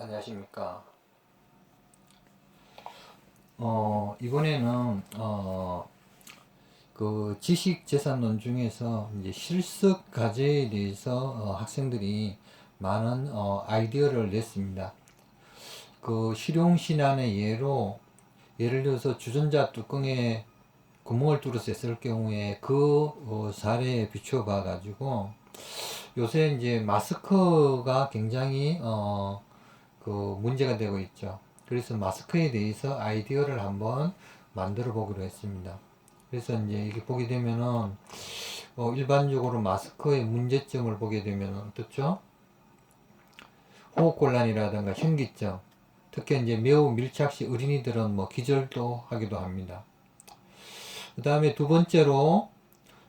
안녕하십니까. 어, 이번에는, 어, 그 지식재산론 중에서 이제 실습 과제에 대해서 어, 학생들이 많은 어, 아이디어를 냈습니다. 그 실용신안의 예로 예를 들어서 주전자 뚜껑에 구멍을 했을 경우에 그 어, 사례에 비추어 봐 가지고 요새 이제 마스크가 굉장히 어, 그 문제가 되고 있죠. 그래서 마스크에 대해서 아이디어를 한번 만들어 보기로 했습니다. 그래서 이제 이렇게 보게 되면은 어, 일반적으로 마스크의 문제점을 보게 되면 어떻죠? 호흡곤란이라든가 현기증, 특히 이제 매우 밀착시 어린이들은 뭐 기절도 하기도 합니다. 그 다음에 두 번째로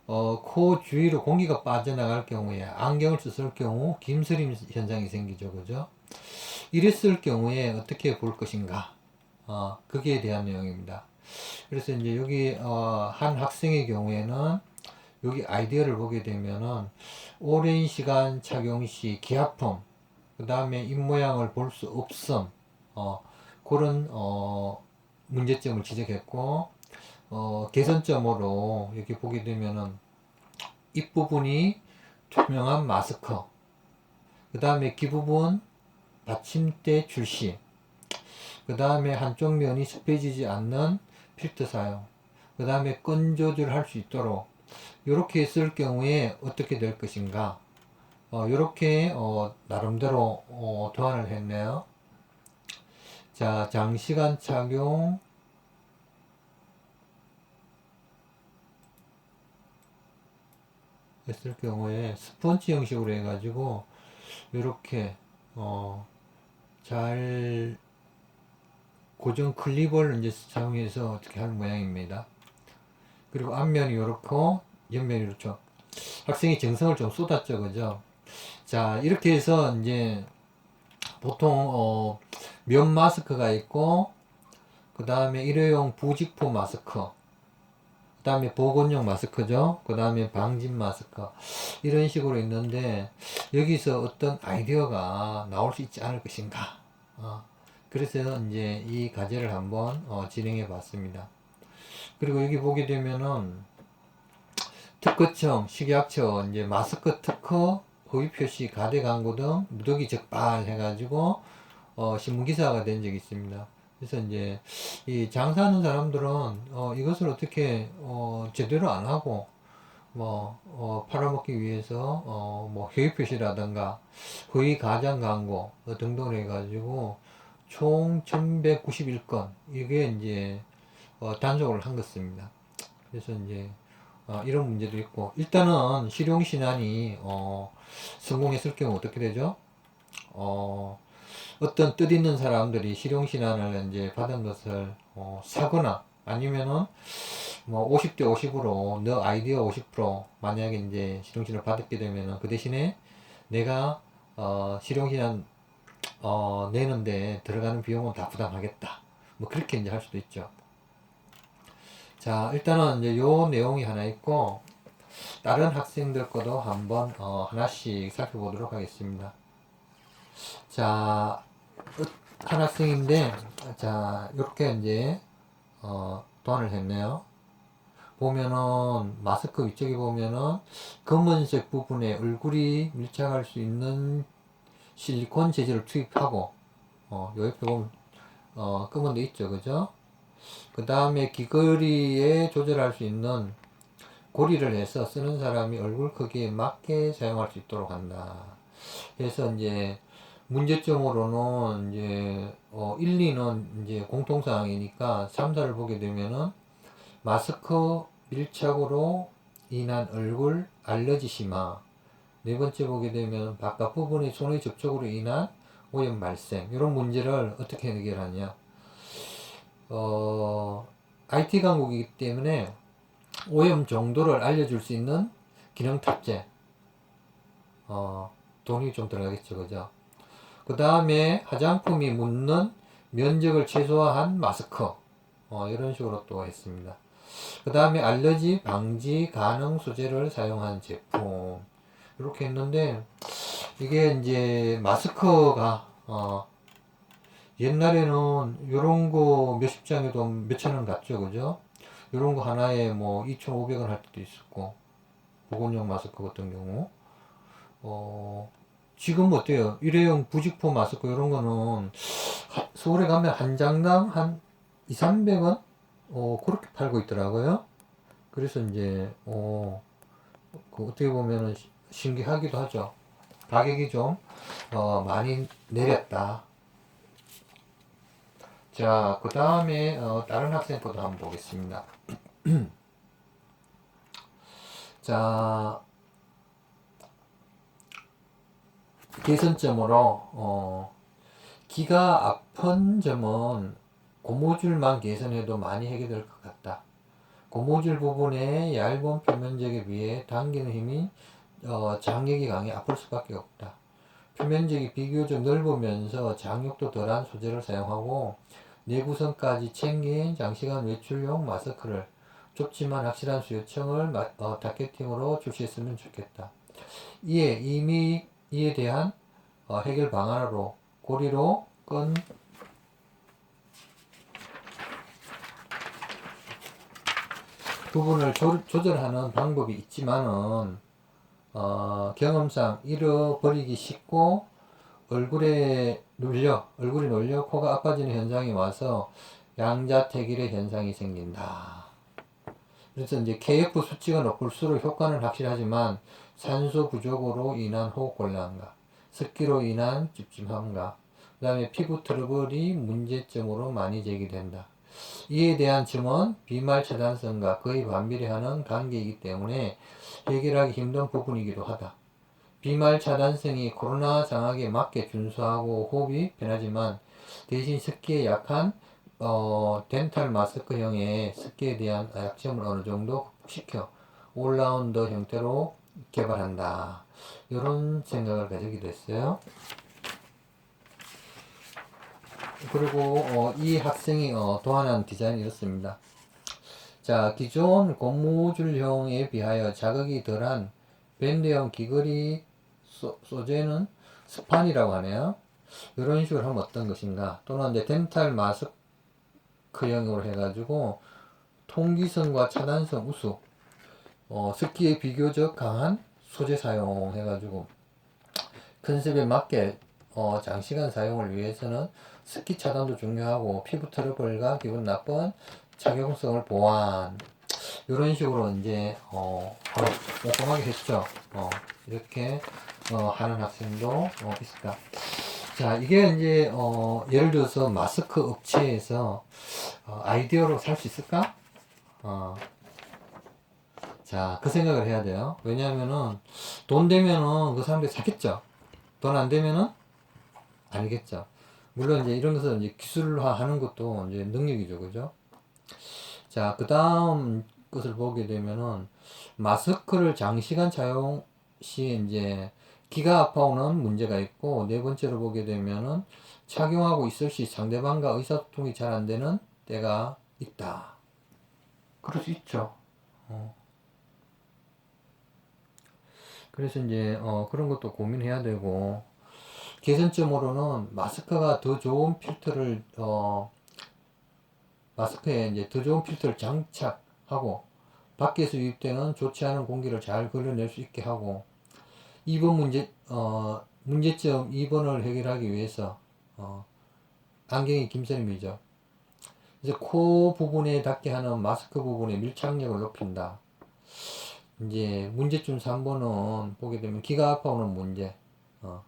어, 코 주위로 공기가 빠져나갈 경우에 안경을 썼을 경우 김서림 현상이 생기죠, 그죠? 이랬을 경우에 어떻게 볼 것인가? 어, 거기에 대한 내용입니다. 그래서 이제 여기 어, 한 학생의 경우에는 여기 아이디어를 보게 되면은 오랜 시간 착용 시 기아품, 그 다음에 입 모양을 볼 수 없음, 어, 그런 어, 문제점을 지적했고 어, 개선점으로 이렇게 보게 되면은 입 부분이 투명한 마스크, 그 다음에 귀 부분 받침대 출시, 그 다음에 한쪽 면이 습해지지 않는 필터 사용, 그 다음에 끈 조절할 수 있도록 이렇게 했을 경우에 어떻게 될 것인가, 어, 이렇게 어, 나름대로 어, 도안을 했네요. 자, 장시간 착용, 했을 경우에 스펀지 형식으로 해가지고 이렇게 어, 잘 고정 클리버를 이제 사용해서 어떻게 하는 모양입니다. 그리고 앞면이 이렇고 옆면이 이렇죠. 학생이 정성을 좀 쏟았죠, 그죠? 자 이렇게 해서 이제 보통 어, 면 마스크가 있고 그 다음에 일회용 부직포 마스크 그 다음에 보건용 마스크죠. 그 다음에 방진 마스크. 이런 식으로 있는데, 여기서 어떤 아이디어가 나올 수 있지 않을 것인가. 어, 그래서 이제 이 과제를 한번 어, 진행해 봤습니다. 그리고 여기 보게 되면은, 특허청, 식약처, 이제 마스크 특허, 허위 표시, 가대 광고 등 무더기 적발 해가지고, 어, 신문 기사가 된 적이 있습니다. 그래서 이제 이 장사하는 사람들은 어, 이것을 어떻게 어, 제대로 안 하고 뭐 어, 팔아먹기 위해서 어, 뭐 회의 표시라든가 허위 가장 광고 등등을 해가지고 총 1191건 이게 이제 어, 단속을 한 것입니다. 그래서 이제 어, 이런 문제도 있고 일단은 실용 신안이 어, 성공했을 경우 어떻게 되죠? 어, 어떤 뜻 있는 사람들이 실용 신안을 이제 받은 것을 어, 사거나 아니면은 뭐 50대 50으로 너 아이디어 50% 만약에 이제 실용신을 받게 되면은 그 대신에 내가 어, 실용신안 어, 내는데 들어가는 비용은 다 부담하겠다. 뭐 그렇게 이제 할 수도 있죠. 자, 일단은 이제 요 내용이 하나 있고 다른 학생들 거도 한번 어, 하나씩 살펴보도록 하겠습니다. 자, 한 학생인데, 자, 이렇게 이제, 어, 도안을 했네요. 보면은, 마스크 위쪽에 보면은, 검은색 부분에 얼굴이 밀착할 수 있는 실리콘 재질을 투입하고, 어, 요 옆에 보면, 어, 검은 데 있죠. 그죠? 그 다음에 귀걸이에 조절할 수 있는 고리를 해서 쓰는 사람이 얼굴 크기에 맞게 사용할 수 있도록 한다. 그래서 이제, 문제점으로는 이제 어 1, 2는 이제 공통사항이니까 3, 4를 보게 되면은 마스크 밀착으로 인한 얼굴 알러지 심화 네 번째 보게 되면 바깥 부분의 손의 접촉으로 인한 오염 발생. 이런 문제를 어떻게 해결하냐. 어 IT 강국이기 때문에 오염 정도를 알려줄 수 있는 기능 탑재. 어 돈이 좀 들어가겠죠. 그죠 그 다음에 화장품이 묻는 면적을 최소화한 마스크 어, 이런 식으로 또 했습니다. 그 다음에 알러지 방지 가능 소재를 사용한 제품 이렇게 했는데 이게 이제 마스크가 어, 옛날에는 요런 거 몇십 장에도 몇천 원 갔죠, 그죠? 요런 거 하나에 뭐 2,500원 할 때도 있었고, 보건용 마스크 같은 경우. 어, 지금 어때요? 일회용 부직포 마스크 이런 거는 하- 서울에 가면 한 장당 한 2, 300원? 어, 그렇게 팔고 있더라고요. 그래서 이제, 어, 그 어떻게 보면은 시- 신기하기도 하죠. 가격이 좀, 어, 많이 내렸다. 자, 그 다음에, 어, 다른 학생 것도 한번 보겠습니다. 자, 개선점으로, 어, 기가 아픈 점은 고무줄만 개선해도 많이 해결될 것 같다. 고무줄 부분의 얇은 표면적에 비해 당기는 힘이 어, 장력이 강해 아플 수밖에 없다. 표면적이 비교적 넓으면서 장력도 덜한 소재를 사용하고 내구성까지 챙긴 장시간 외출용 마스크를 좁지만 확실한 수요청을 마- 어, 타겟팅으로 출시했으면 좋겠다. 이에 이미 이에 대한 어, 해결 방안으로 고리로 끈 부분을 조, 조절하는 방법이 있지만은 어, 경험상 잃어버리기 쉽고 얼굴에 눌려 얼굴이 눌려 코가 아파지는 현상이 와서 양자택일의 현상이 생긴다. 그래서 이제 KF 수치가 높을수록 효과는 확실하지만 산소 부족으로 인한 호흡 곤란과 습기로 인한 찝찝함과 그 다음에 피부 트러블이 문제점으로 많이 제기된다. 이에 대한 점은 비말 차단성과 거의 반비례하는 관계이기 때문에 해결하기 힘든 부분이기도 하다. 비말 차단성이 코로나 상황에 맞게 준수하고 호흡이 편하지만 대신 습기에 약한 어, 덴탈 마스크형의 습기에 대한 약점을 어느 정도 극복시켜 올라운더 형태로 개발한다. 이런 생각을 가지게 됐어요. 그리고 어, 이 학생이 어, 도안한 디자인이 이렇습니다. 자, 기존 고무줄형에 비하여 자극이 덜한 밴드형 귀걸이 소, 소재는 스판이라고 하네요. 이런 식으로 하면 어떤 것인가? 또는 이제 덴탈 마스크형으로 해가지고 통기성과 차단성 우수, 어, 습기에 비교적 강한 소재 사용해가지고 컨셉에 맞게 어, 장시간 사용을 위해서는 습기 차단도 중요하고 피부 트러블과 기분 나쁜 착용성을 보완 이런 식으로 이제 어, 어 꼼꼼하게 했죠. 어, 이렇게 어, 하는 학생도 어, 있을까. 자, 이게 이제 어, 예를 들어서 마스크 업체에서 어, 아이디어로 살 수 있을까? 어, 자, 그 생각을 해야 돼요. 왜냐하면은 돈 되면은 그 사람들이 사겠죠. 돈 안 되면은 아니겠죠. 물론 이제 이런 것을 이제 기술화 하는 것도 이제 능력이죠. 그죠? 자, 그 다음 것을 보게 되면은 마스크를 장시간 사용 시 이제 기가 아파오는 문제가 있고 네 번째로 보게 되면은 착용하고 있을 시 상대방과 의사소통이 잘 안 되는 때가 있다. 그럴 수 있죠. 어. 그래서 이제 어, 그런 것도 고민해야 되고 개선점으로는 마스크가 더 좋은 필터를 어, 마스크에 이제 더 좋은 필터를 장착하고 밖에서 유입되는 좋지 않은 공기를 잘 걸러낼 수 있게 하고 2번 문제 어, 문제점 2번을 해결하기 위해서 어, 안경이 김선임이죠. 이제 코 부분에 닿게 하는 마스크 부분의 밀착력을 높인다. 이제 문제점 3번은 보게 되면 기가 아파오는 문제. 어.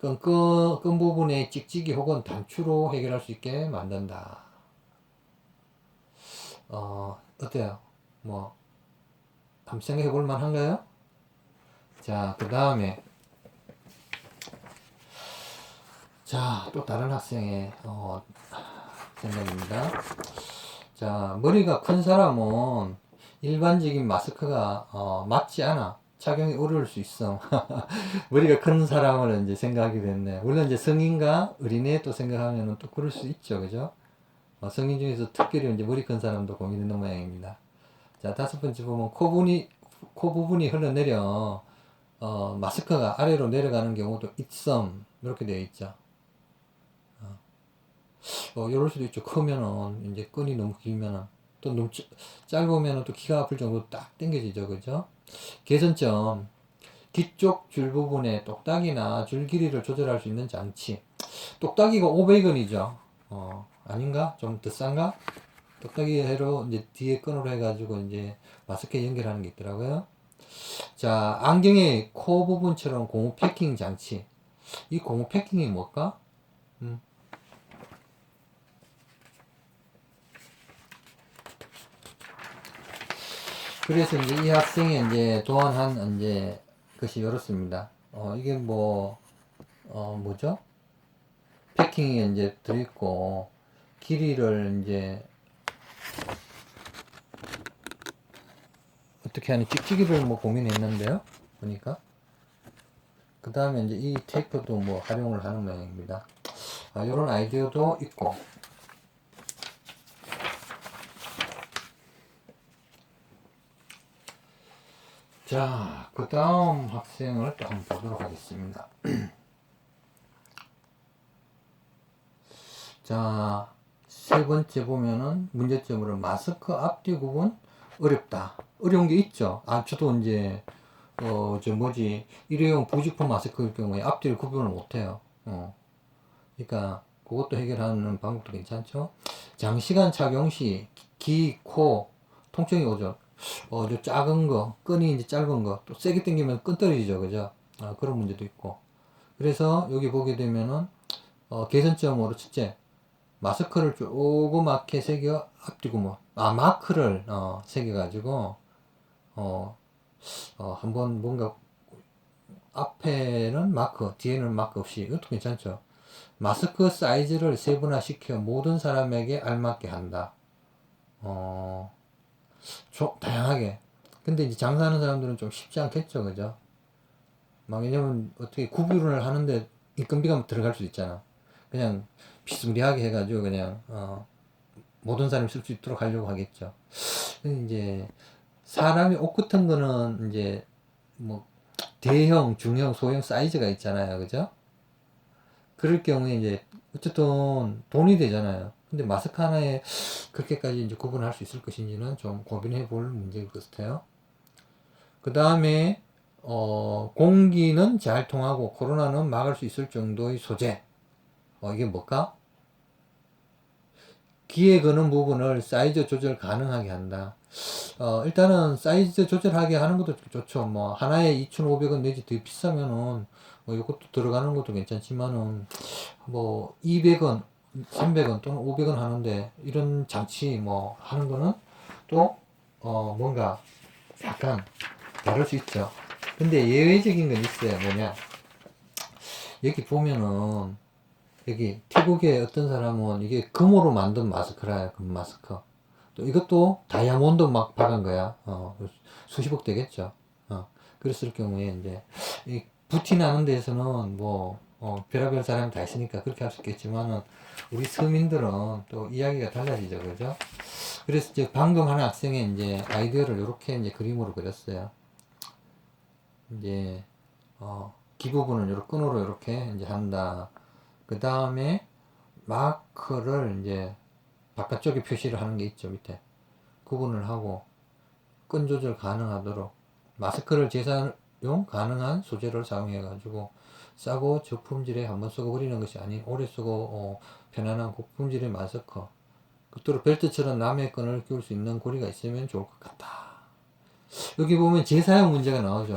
끈, 끈, 끈 부분의 찍찍이 혹은 단추로 해결할 수 있게 만든다. 어, 어때요? 뭐, 한번 생각해 볼 만한가요? 자, 그 다음에, 자, 또 다른 학생의, 어, 생각입니다. 자, 머리가 큰 사람은 일반적인 마스크가, 어, 맞지 않아. 착용이 어려울 수 있어. 머리가 큰 사람을 이제 생각하게 됐네. 물론 이제 성인과 어린애 또 생각하면은 또 그럴 수 있죠. 그죠? 어, 성인 중에서 특별히 이제 머리 큰 사람도 고민있는 모양입니다. 자, 다섯 번째 보면 코 부분이, 코 부분이 흘러내려, 어, 마스크가 아래로 내려가는 경우도 있음. 이렇게 되어 있죠. 어. 어, 이럴 수도 있죠. 크면은 이제 끈이 너무 길면은 또 너무 짜- 짧으면은 또 기가 아플 정도로 딱 당겨지죠. 그죠? 개선점 뒤쪽 줄 부분에 똑딱이나 줄 길이를 조절할 수 있는 장치. 똑딱이가 500원이죠. 어, 아닌가? 좀 더 싼가? 똑딱이로 이제 뒤에 끈으로 해가지고 이제 마스크에 연결하는 게 있더라고요. 자, 안경의 코 부분처럼 고무 패킹 장치. 이 고무 패킹이 뭘까? 음. 그래서 이제 이 학생이 이제 도안한 이제 것이 이렇습니다. 어, 이게 뭐, 어, 뭐죠? 패킹이 이제 들어있고, 길이를 이제, 어떻게 하는 찍찍이를 뭐 고민했는데요. 보니까. 그 다음에 이제 이 테이프도 뭐 활용을 하는 모양입니다. 아, 이런 아이디어도 있고. 자, 그 다음 학생을 또 한번 보도록 하겠습니다. 자, 세 번째 보면은 문제점으로 마스크 앞뒤 구분 어렵다. 어려운 게 있죠. 아, 저도 이제, 어, 저 뭐지, 일회용 부직포 마스크일 경우에 앞뒤를 구분을 못 해요. 어. 그러니까, 그것도 해결하는 방법도 괜찮죠. 장시간 착용 시, 귀, 코, 통증이 오죠. 어, 저 작은 거, 끈이 이제 짧은 거, 또 세게 당기면 끈 떨어지죠. 그죠? 아, 그런 문제도 있고. 그래서 여기 보게 되면은, 어, 개선점으로 첫째, 마스크를 조그맣게 새겨 앞뒤 구멍, 아, 마크를, 어, 새겨가지고, 어, 어, 한번 뭔가, 앞에는 마크, 뒤에는 마크 없이, 이것도 괜찮죠. 마스크 사이즈를 세분화시켜 모든 사람에게 알맞게 한다. 어, 조, 다양하게. 근데 이제 장사하는 사람들은 좀 쉽지 않겠죠, 그죠? 막, 왜냐면, 어떻게 구분을 하는데 인건비가 들어갈 수 있잖아. 그냥 비스무리하게 해가지고, 그냥, 어, 모든 사람이 쓸 수 있도록 하려고 하겠죠. 이제, 사람이 옷 같은 거는, 이제, 뭐, 대형, 중형, 소형 사이즈가 있잖아요, 그죠? 그럴 경우에 이제, 어쨌든 돈이 되잖아요. 근데 마스크 하나에 그렇게까지 이제 구분할 수 있을 것인지는 좀 고민해 볼 문제일 것 같아요. 그 다음에, 어, 공기는 잘 통하고 코로나는 막을 수 있을 정도의 소재. 어, 이게 뭘까? 귀에 거는 부분을 사이즈 조절 가능하게 한다. 어, 일단은 사이즈 조절하게 하는 것도 좋죠. 뭐, 하나에 2,500원 내지 더 비싸면은, 뭐, 이것도 들어가는 것도 괜찮지만은, 뭐, 200원, 300원 또는 500원 하는데, 이런 장치 뭐, 하는 거는 또, 어, 뭔가, 약간, 다를 수 있죠. 근데 예외적인 건 있어요. 뭐냐. 여기 보면은, 여기 태국의 어떤 사람은 이게 금으로 만든 마스크라요. 금 마스크. 또 이것도 다이아몬드 막 박은 거야. 어, 수십억 되겠죠. 어, 그랬을 경우에 이제 이 부티 나는 데에서는 뭐 어, 별의별 사람이 다 있으니까 그렇게 할 수 있겠지만은 우리 서민들은 또 이야기가 달라지죠, 그죠? 그래서 이제 방금 한 학생의 이제 아이디어를 이렇게 이제 그림으로 그렸어요. 이제 어, 기 부분을 이렇게 끈으로 이렇게 이제 한다. 그 다음에 마크를 이제 바깥쪽에 표시를 하는 게 있죠 밑에 구분을 하고 끈 조절 가능하도록 마스크를 재사용 가능한 소재를 사용해 가지고 싸고 저품질에 한번 쓰고 버리는 것이 아닌 오래 쓰고 어, 편안한 고품질의 마스크 그토록 벨트처럼 남의 끈을 끼울 수 있는 고리가 있으면 좋을 것 같다 여기 보면 재사용 문제가 나오죠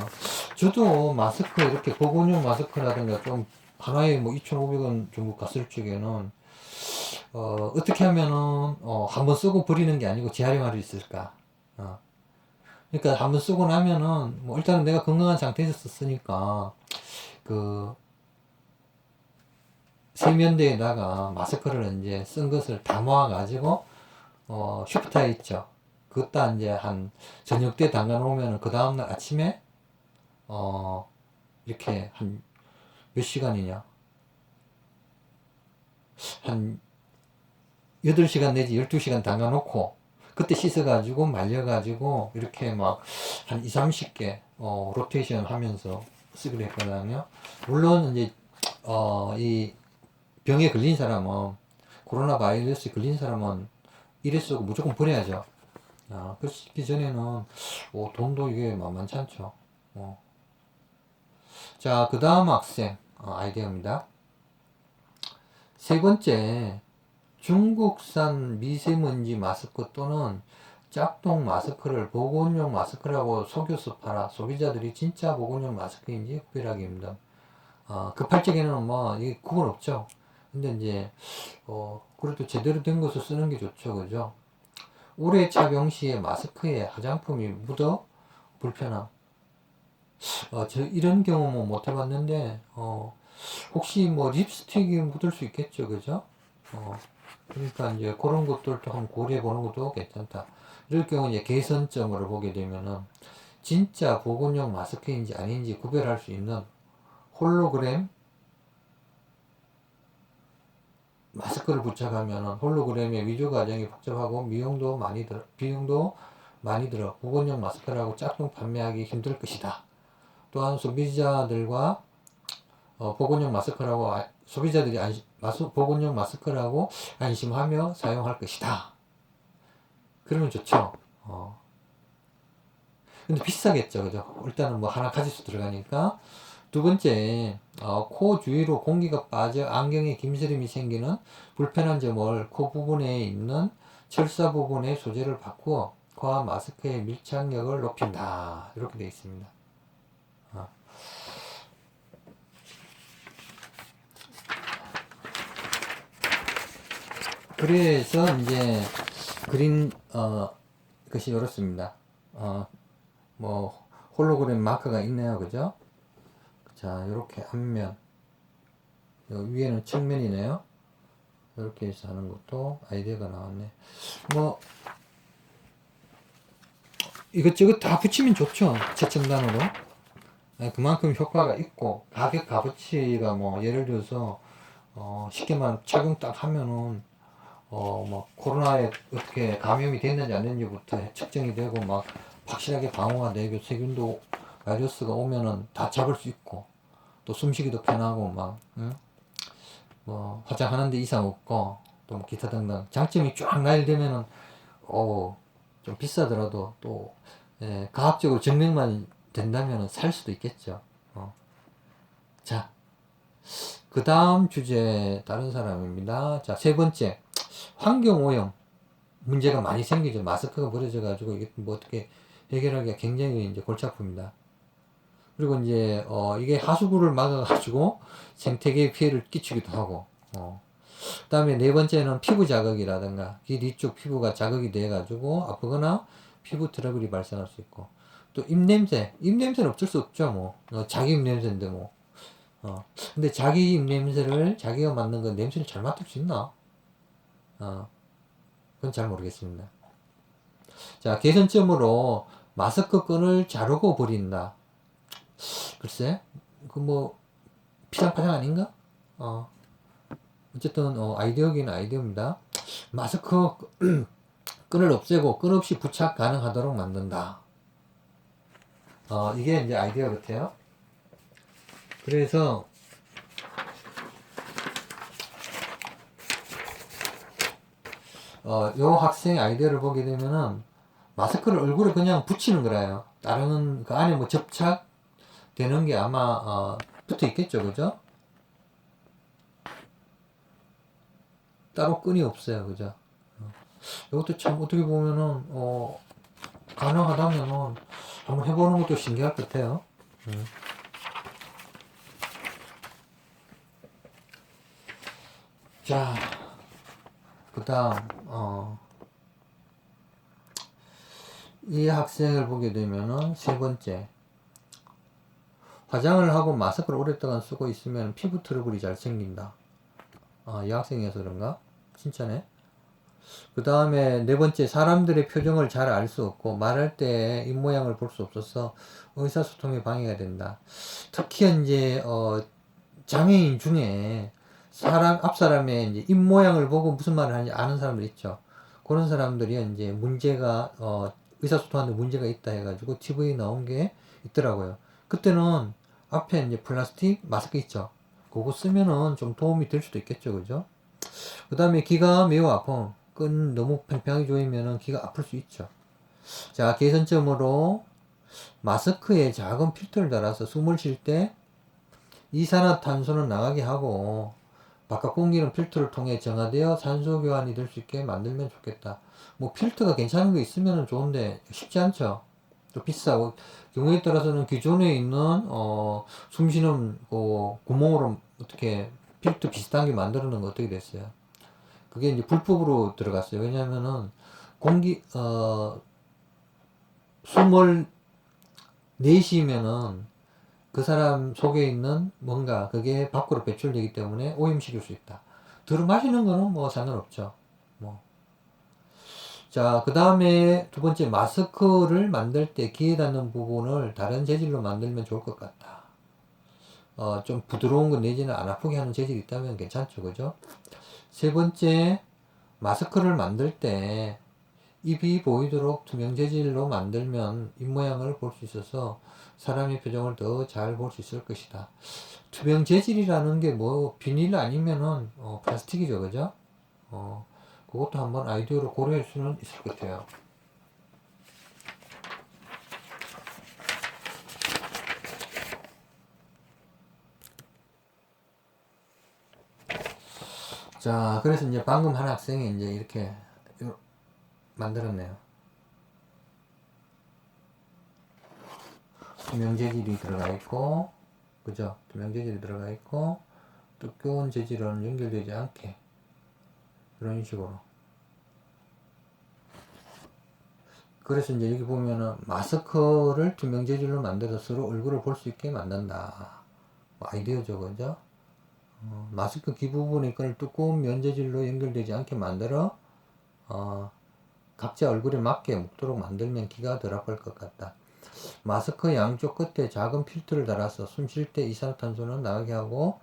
저도 마스크 이렇게 보건용 마스크라든가 좀 하나에 뭐 2,500원 정도 갔을 적에는 어, 어떻게 하면은 어, 한번 쓰고 버리는 게 아니고 재활용할 수 있을까? 어. 그러니까 한번 쓰고 나면은 뭐 일단은 내가 건강한 상태에서 썼으니까 그 세면대에다가 마스크를 이제 쓴 것을 다 모아 가지고 어, 슈프타에 있죠. 그것다 이제 한 저녁 때 담가 놓으면은 그 다음날 아침에 어 이렇게 한 몇 시간이냐? 한 8시간 내지 12시간 담가 놓고 그때 씻어가지고 말려가지고 이렇게 막 한 2, 30개 어, 로테이션 하면서 쓰기로 했거든요. 물론 이제 어, 이 병에 걸린 사람은 코로나 바이러스에 걸린 사람은 이래 쓰고 무조건 버려야죠. 아, 그렇기 전에는 오, 돈도 이게 만만치 않죠. 어. 자, 그 다음 학생 어, 아이디어입니다. 세 번째, 중국산 미세먼지 마스크 또는 짝퉁 마스크를 보건용 마스크라고 속여서 팔아 소비자들이 진짜 보건용 마스크인지 구별하기 힘든. 어, 급할 적에는 뭐 이게 구분 없죠. 근데 이제 어 그래도 제대로 된 것을 쓰는 게 좋죠, 그죠? 오래 착용 시에 마스크에 화장품이 묻어 불편함. 어, 저 이런 경험은 못 해봤는데 어 혹시 뭐 립스틱이 묻을 수 있겠죠, 그죠? 어 그러니까 이제 그런 것들도 한번 고려해 보는 것도 괜찮다. 이럴 경우 이제 개선점으로 보게 되면은 진짜 보건용 마스크인지 아닌지 구별할 수 있는 홀로그램 마스크를 부착하면 홀로그램의 위조 과정이 복잡하고 미용도 많이 들어 비용도 많이 들어 보건용 마스크라고 짝퉁 판매하기 힘들 것이다. 또한 소비자들과 어, 보건용 마스크라고 아- 소비자들이 안심, 마스, 보건용 마스크라고 안심하며 사용할 것이다. 그러면 좋죠. 어. 근데 비싸겠죠, 그죠? 일단은 뭐 하나 가지수 들어가니까. 두 번째, 어, 코 주위로 공기가 빠져 안경에 김스림이 생기는 불편한 점을 코 부분에 있는 철사 부분의 소재를 바꾸어 코와 마스크의 밀착력을 높인다. 이렇게 되어 있습니다. 어. 그래서 이제 그린 어 것이 이렇습니다. 어 뭐 홀로그램 마크가 있네요, 그죠? 자, 이렇게 앞면 위에는 측면이네요. 이렇게 해서 하는 것도 아이디어가 나왔네. 뭐 이것저것 다 붙이면 좋죠. 최첨단으로. 아, 그만큼 효과가 있고 가격 값어치가 뭐 예를 들어서 어 쉽게 말 착용 딱 하면은 어, 뭐, 코로나에 어떻게 감염이 됐는지 안 됐는지부터 측정이 되고, 막, 확실하게 방어가 되고, 세균도, 바이러스가 오면은 다 잡을 수 있고, 또 숨쉬기도 편하고, 막, 응? 뭐, 화장하는데 이상 없고, 또뭐 기타 등등. 장점이 쫙 나열되면은, 어, 좀 비싸더라도 또, 예, 과학적으로 증명만 된다면은 살 수도 있겠죠. 어. 자, 그 다음 주제 다른 사람입니다. 자, 세 번째. 환경 오염 문제가 많이 생기죠. 마스크가 버려져 가지고 이게 뭐 어떻게 해결하기가 굉장히 이제 골치 아픕니다. 그리고 이제 어 이게 하수구를 막아 가지고 생태계에 피해를 끼치기도 하고 어 그다음에 네 번째는 피부 자극이라든가 귀 뒤쪽 피부가 자극이 돼 가지고 아프거나 피부 트러블이 발생할 수 있고 또 입냄새 입냄새는 어쩔 수 없죠 뭐 어, 자기 입냄새인데 뭐 어. 근데 자기 입냄새를 자기가 맡는 건 냄새를 잘 맡을 수 있나? 어, 그건 잘 모르겠습니다. 자, 개선점으로 마스크 끈을 자르고 버린다. 글쎄, 그 뭐, 피상파상 아닌가? 어, 어쨌든, 어, 아이디어긴 아이디어입니다. 마스크 끈을 없애고 끈 없이 부착 가능하도록 만든다. 어, 이게 이제 아이디어 같아요. 그래서, 어, 요 학생 아이디어를 보게 되면은 마스크를 얼굴에 그냥 붙이는 거라요. 다른 그 안에 뭐 접착 되는 게 아마 어, 붙어 있겠죠, 그죠? 따로 끈이 없어요, 그죠? 어. 이것도 참 어떻게 보면은 어, 가능하다면은 한번 해보는 것도 신기할 것 같아요. 음. 자, 그 다음, 어, 이 학생을 보게 되면은 세 번째, 화장을 하고 마스크를 오랫동안 쓰고 있으면 피부 트러블이 잘 생긴다. 아, 이 학생이어서 그런가? 칭찬해. 그 다음에 네 번째, 사람들의 표정을 잘 알 수 없고 말할 때 입모양을 볼 수 없어서 의사소통에 방해가 된다. 특히 이제, 어, 장애인 중에 사람, 앞 사람의 이제 입 모양을 보고 무슨 말을 하는지 아는 사람들 있죠. 그런 사람들이 이제 문제가, 어, 의사소통하는 데 문제가 있다 해가지고 TV에 나온 게 있더라고요. 그때는 앞에 이제 플라스틱 마스크 있죠. 그거 쓰면은 좀 도움이 될 수도 있겠죠. 그죠? 그 다음에 귀가 매우 아픔. 끈 너무 팽팽하게 조이면은 귀가 아플 수 있죠. 자, 개선점으로 마스크에 작은 필터를 달아서 숨을 쉴 때 이산화탄소는 나가게 하고 바깥 공기는 필터를 통해 정화되어 산소 교환이 될 수 있게 만들면 좋겠다. 뭐 필터가 괜찮은 거 있으면 좋은데 쉽지 않죠. 또 비싸고 경우에 따라서는 기존에 있는 어, 숨쉬는 그 구멍으로 어떻게 필터 비슷한 게 만들어 놓은 거 어떻게 됐어요? 그게 이제 불법으로 들어갔어요. 왜냐면은 공기 어 숨을 내쉬면은 그 사람 속에 있는 뭔가 그게 밖으로 배출되기 때문에 오염시킬 수 있다. 들어 마시는 거는 뭐 상관없죠. 뭐. 자, 그 다음에 두 번째 마스크를 만들 때 귀에 닿는 부분을 다른 재질로 만들면 좋을 것 같다. 어, 좀 부드러운 거 내지는 안 아프게 하는 재질이 있다면 괜찮죠. 그죠? 세 번째, 마스크를 만들 때 입이 보이도록 투명 재질로 만들면 입 모양을 볼 수 있어서 사람의 표정을 더 잘 볼 수 있을 것이다. 투명 재질이라는 게 뭐 비닐 아니면은 어, 플라스틱이죠, 그죠? 어, 그것도 한번 아이디어로 고려할 수는 있을 것 같아요. 자, 그래서 이제 방금 한 학생이 이제 이렇게 요- 만들었네요. 투명 재질이 들어가 있고, 그죠? 투명 재질이 들어가 있고, 두꺼운 재질은 연결되지 않게. 이런 식으로. 그래서 이제 여기 보면은 마스크를 투명 재질로 만들어서 서로 얼굴을 볼 수 있게 만든다. 뭐 아이디어죠, 그죠? 어, 마스크 귀 부분의 끈을 두꺼운 면재질로 연결되지 않게 만들어 어, 각자 얼굴에 맞게 묶도록 만들면 귀가 덜 아플 것 같다. 마스크 양쪽 끝에 작은 필터를 달아서 숨 쉴 때 이산화탄소는 나가게 하고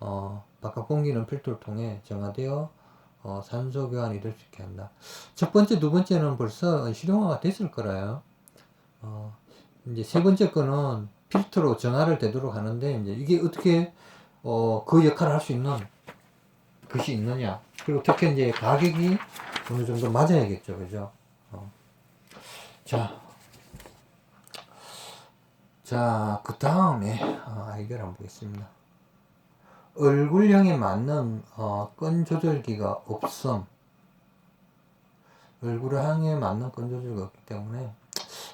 어, 바깥 공기는 필터를 통해 정화되어 어, 산소 교환이 될 수 있게 한다. 첫 번째, 두 번째는 벌써 실용화가 됐을 거라요. 어, 이제 세 번째 거는 필터로 정화를 되도록 하는데 이제 이게 어떻게 어, 그 역할을 할 수 있는 것이 있느냐. 그리고 특히 이제 가격이 어느 정도 맞아야겠죠. 그죠? 어. 자. 자, 그 다음에, 어, 아이디어를 한번 보겠습니다. 얼굴형에 맞는, 어, 끈 조절기가 없음. 얼굴형에 맞는 끈 조절기가 없기 때문에.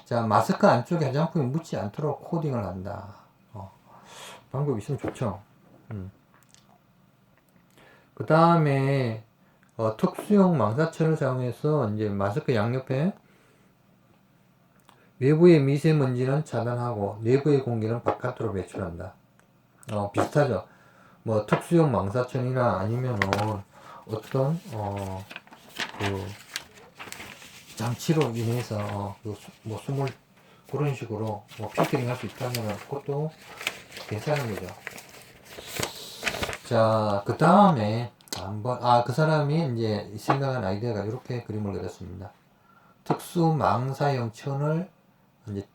자, 마스크 안쪽에 화장품이 묻지 않도록 코딩을 한다. 어. 방법이 있으면 좋죠. 그 다음에 어, 특수용 망사철을 사용해서 이제 마스크 양옆에 외부의 미세먼지는 차단하고 내부의 공기는 바깥으로 배출한다. 어, 비슷하죠. 뭐 특수용 망사천이나 아니면은 어떤 어, 그 장치로 인해서 어, 그 수- 뭐 숨을 그런 식으로 뭐 필터링 할 수 있다면 그것도 괜찮은 거죠. 자, 그 다음에 한번 아 그 사람이 이제 생각한 아이디어가 이렇게 그림을 그렸습니다. 특수 망사형 천을 이제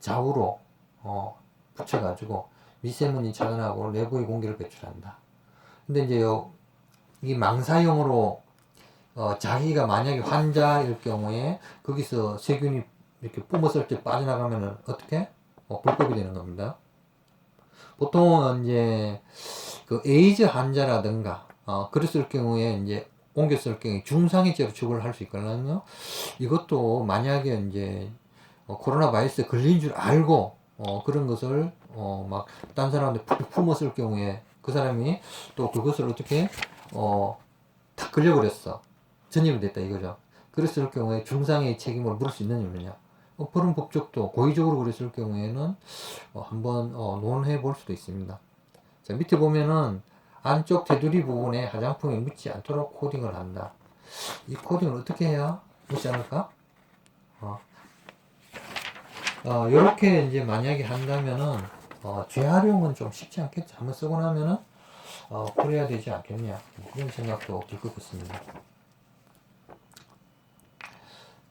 좌우로 어, 붙여가지고 미세먼지 차단하고 내부의 공기를 배출한다. 근데 이제 요, 이 망사형으로 어, 자기가 만약에 환자일 경우에 거기서 세균이 이렇게 뿜었을 때 빠져나가면은 어떻게? 어, 불법이 되는 겁니다. 보통은 이제 그 에이즈 환자라든가 어, 그랬을 경우에 이제 옮겼을 경우에 중상의 죄로 처벌을 할 수 있거든요. 이것도 만약에 이제 어, 코로나 바이러스에 걸린 줄 알고 어, 그런 것을 어, 막 딴 사람한테 푹 품었을 경우에 그 사람이 또 그것을 어떻게 어, 다 걸려버렸어. 전염이 됐다 이거죠. 그랬을 경우에 중상의 책임을 물을 수 있느냐 없느냐. 어, 그런 법적도 고의적으로 그랬을 경우에는 어, 한번 어, 논해 볼 수도 있습니다. 자, 밑에 보면은 안쪽 테두리 부분에 화장품이 묻지 않도록 코딩을 한다. 이 코딩을 어떻게 해야 묻지 않을까? 어, 어, 요렇게 이제 만약에 한다면은, 어, 재활용은 좀 쉽지 않겠지. 한번 쓰고 나면은, 어, 그래야 되지 않겠냐. 그런 생각도 들것 같습니다.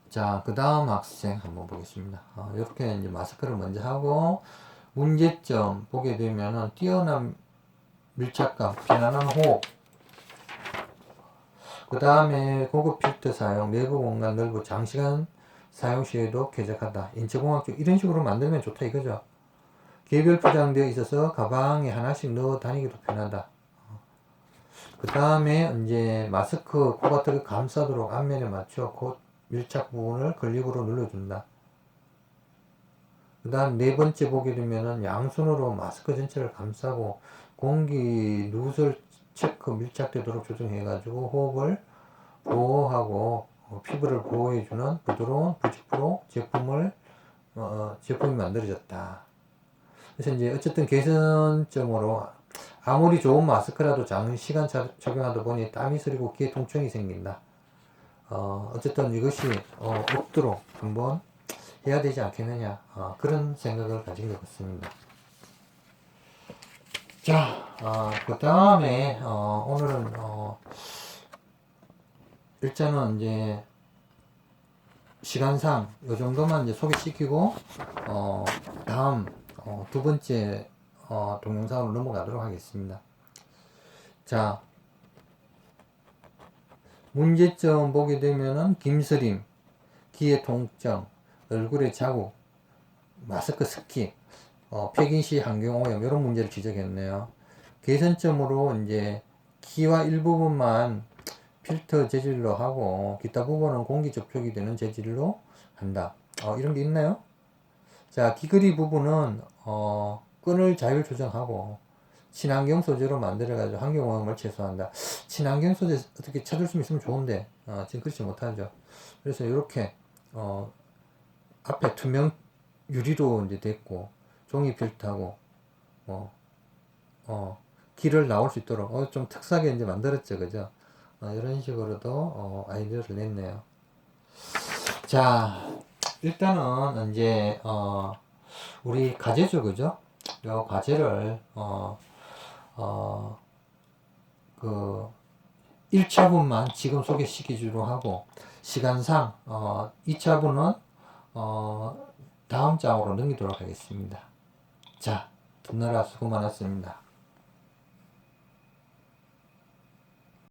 자, 그 다음 학생 한번 보겠습니다. 어, 이렇게 이제 마스크를 먼저 하고, 문제점 보게 되면은, 뛰어난 밀착감, 편안한 호흡, 그 다음에 고급 필터 사용, 내부 공간 넓고 장시간 사용 시에도 쾌적하다. 인체공학적 이런 식으로 만들면 좋다 이거죠. 개별 포장되어 있어서 가방에 하나씩 넣어 다니기도 편하다. 그 다음에 이제 마스크 코바트를 감싸도록 앞면에 맞춰 곧 밀착 부분을 클립으로 눌러준다. 그 다음 네 번째 보게 되면은 양손으로 마스크 전체를 감싸고 공기 누설 체크 밀착되도록 조정해가지고 호흡을 보호하고 어, 피부를 보호해주는 부드러운 90% 제품을 어, 제품이 만들어졌다. 그래서 이제 어쨌든 개선점으로 아무리 좋은 마스크라도 장시간 자- 착용하다 보니 땀이 서리고 귀에 통증이 생긴다. 어, 어쨌든 이것이 어, 없도록 한번 해야 되지 않겠느냐 어, 그런 생각을 가지게 되었습니다. 자, 어, 그 다음에 어, 오늘은 어, 일단은 이제 시간상 요 정도만 이제 소개시키고 어, 다음 어, 두 번째 어, 동영상으로 넘어가도록 하겠습니다. 자, 문제점 보게 되면은 김스림, 귀의 통증, 얼굴에 자국, 마스크 스킵, 어, 폐긴시 환경오염 이런 문제를 지적했네요. 개선점으로 이제 귀와 일부분만 필터 재질로 하고 기타 부분은 공기 접촉이 되는 재질로 한다. 어, 이런 게 있나요? 자, 귀걸이 부분은 어, 끈을 자율 조정하고 친환경 소재로 만들어가지고 환경오염을 최소화한다. 친환경 소재 어떻게 찾을 수 있으면 좋은데 어, 지금 그렇지 못하죠. 그래서 이렇게 어, 앞에 투명 유리로 이제 됐고 종이 필터하고 뭐 어, 길을 나올 수 있도록 어, 좀 특수하게 이제 만들었죠, 그죠? 어, 이런 식으로도 어, 아이디어를 냈네요. 자, 일단은 이제 어, 우리 과제죠, 그죠? 요 과제를 어, 어, 그 1차분만 지금 소개시키기로 하고 시간상 어, 2차분은 어, 다음 장으로 넘기도록 하겠습니다. 자, 듣느라 수고 많았습니다.